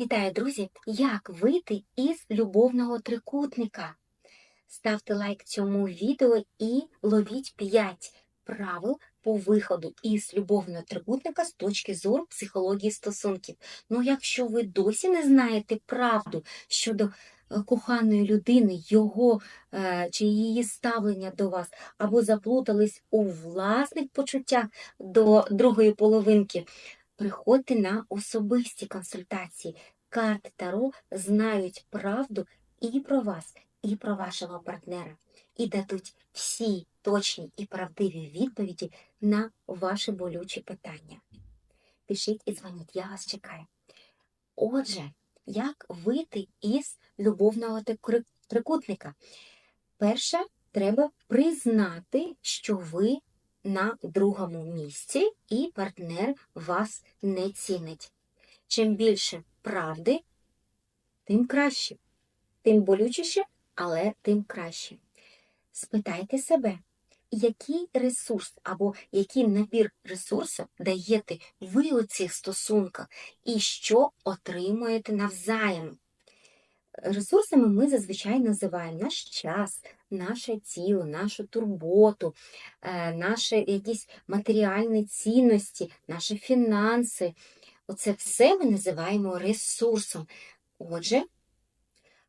Вітаю, друзі! Як вийти із любовного трикутника? Ставте лайк цьому відео і ловіть 5 правил по виходу із любовного трикутника з точки зору психології стосунків. Ну, якщо ви досі не знаєте правду щодо е, коханої людини, його е, чи її ставлення до вас, або заплутались у власних почуттях до другої половинки, приходьте на особисті консультації. Карти Таро знають правду і про вас, і про вашого партнера, і дадуть всі точні і правдиві відповіді на ваші болючі питання. Пишіть і дзвоніть, я вас чекаю. Отже, як вийти із любовного трикутника? Перше, треба признати, що ви на другому місці і партнер вас не цінить. Чим більше правди, тим краще. Тим болючіше, але тим краще. Спитайте себе, який ресурс або який набір ресурсу даєте ви у цих стосунках і що отримуєте навзаєм. Ресурсами ми зазвичай називаємо наш час, наше тіло, нашу турботу, е, наші якісь матеріальні цінності, наші фінанси. Оце все ми називаємо ресурсом. Отже,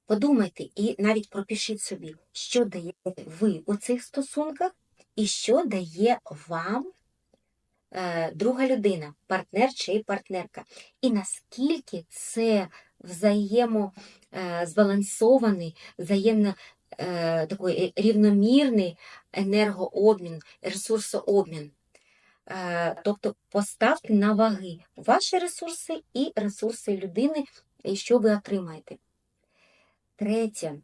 подумайте і навіть пропишіть собі, що даєте ви у цих стосунках і що дає вам е, друга людина, партнер чи партнерка. І наскільки це взаємо е, взаємно е, такий рівномірний енергообмін, ресурсообмін. Е, Тобто поставте на ваги ваші ресурси і ресурси людини, що ви отримаєте. Третє.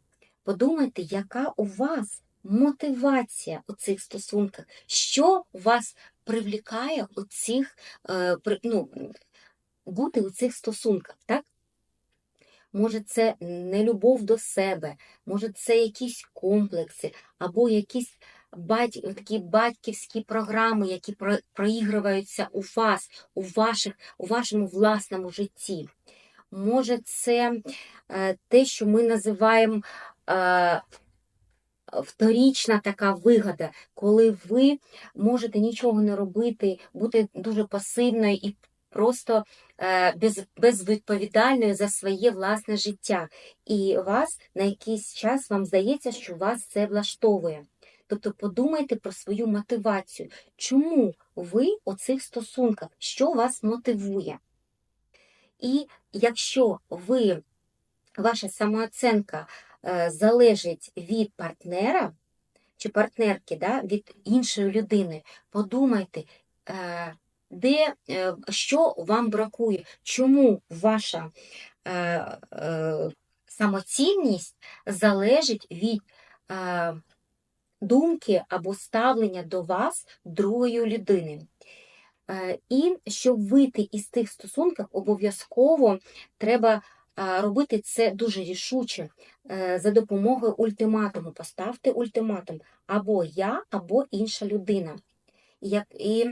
Подумайте, яка у вас мотивація у цих стосунках, що вас привлікає у цих, е, ну, бути у цих стосунках, так? Може, це нелюбов до себе, може, це якісь комплекси, або якісь бать... такі батьківські програми, які про... проігруються у вас, у, ваших... у вашому власному житті. Може, це е, те, що ми називаємо е, вторічна така вигода, коли ви можете нічого не робити, бути дуже пасивною і просто е, без, безвідповідальною за своє власне життя. І вас на якийсь час вам здається, що вас це влаштовує. Тобто подумайте про свою мотивацію. Чому ви у цих стосунках? Що вас мотивує? І якщо ви, ваша самооценка е, залежить від партнера чи партнерки, да, від іншої людини, подумайте, е, де, е, що вам бракує, чому ваша е, е, самоцінність залежить від е, думки або ставлення до вас другої людини. Е, І щоб вийти із тих стосунків, обов'язково треба е, робити це дуже рішуче е, за допомогою ультиматуму. Поставте ультиматум або я, або інша людина. І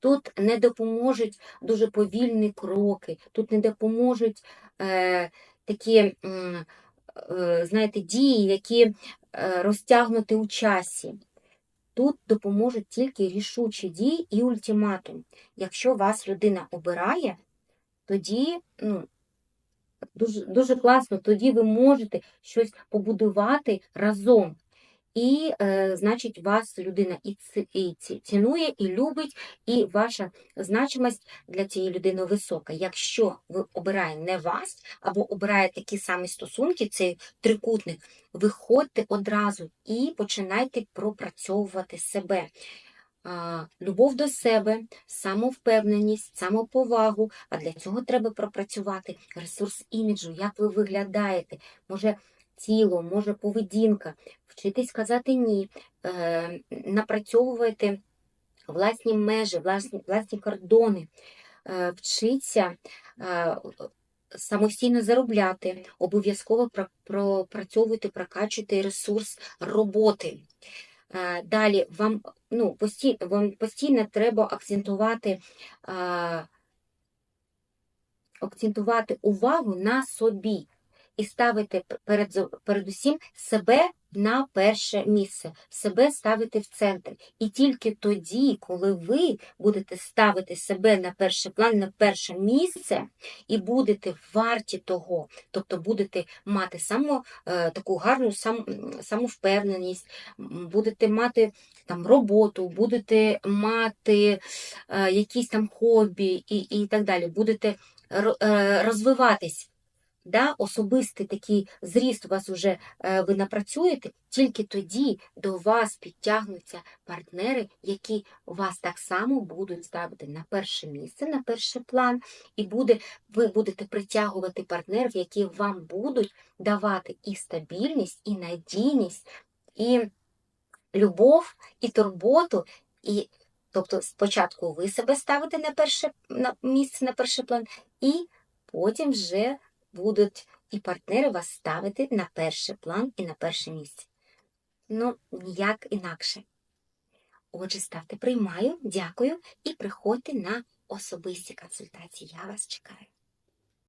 тут не допоможуть дуже повільні кроки, тут не допоможуть е, такі, е, знаєте, дії, які е, розтягнуті у часі. Тут допоможуть тільки рішучі дії і ультиматум. Якщо вас людина обирає, тоді ну, дуже, дуже класно, тоді ви можете щось побудувати разом. І, е, значить, вас людина і, ці- і ці- цінує, і любить, і ваша значимость для цієї людини висока. Якщо ви обираєте не вас, або обираєте такі самі стосунки, цей трикутник, виходьте одразу і починайте пропрацьовувати себе. Любов до себе, самовпевненість, самоповагу. А для цього треба пропрацювати ресурс іміджу, як ви виглядаєте, може тіло, може поведінка, вчитись казати ні, е, напрацьовувати власні межі, власні, власні кордони, е, вчиться е, самостійно заробляти, обов'язково про- пропрацьовуйте, прокачуйте ресурс роботи. Далі вам, ну, постійно, вам постійно треба акцентувати акцентувати увагу на собі і ставити перед, передусім себе на перше місце, себе ставити в центр. І тільки тоді, коли ви будете ставити себе на перший план, на перше місце, і будете варті того, тобто будете мати само, е, таку гарну сам, самовпевненість, будете мати там роботу, будете мати е, якісь там хобі і, і так далі, будете е, розвиватись. Да, особистий такий зріст у вас вже е, ви напрацюєте, тільки тоді до вас підтягнуться партнери, які вас так само будуть ставити на перше місце, на перший план, і буде, ви будете притягувати партнерів, які вам будуть давати і стабільність, і надійність, і любов, і турботу, і тобто спочатку ви себе ставите на перше на місце, на перший план, і потім вже будуть і партнери вас ставити на перший план і на перше місце. Ну, ніяк інакше. Отже, ставте приймаю, дякую і приходьте на особисті консультації. Я вас чекаю.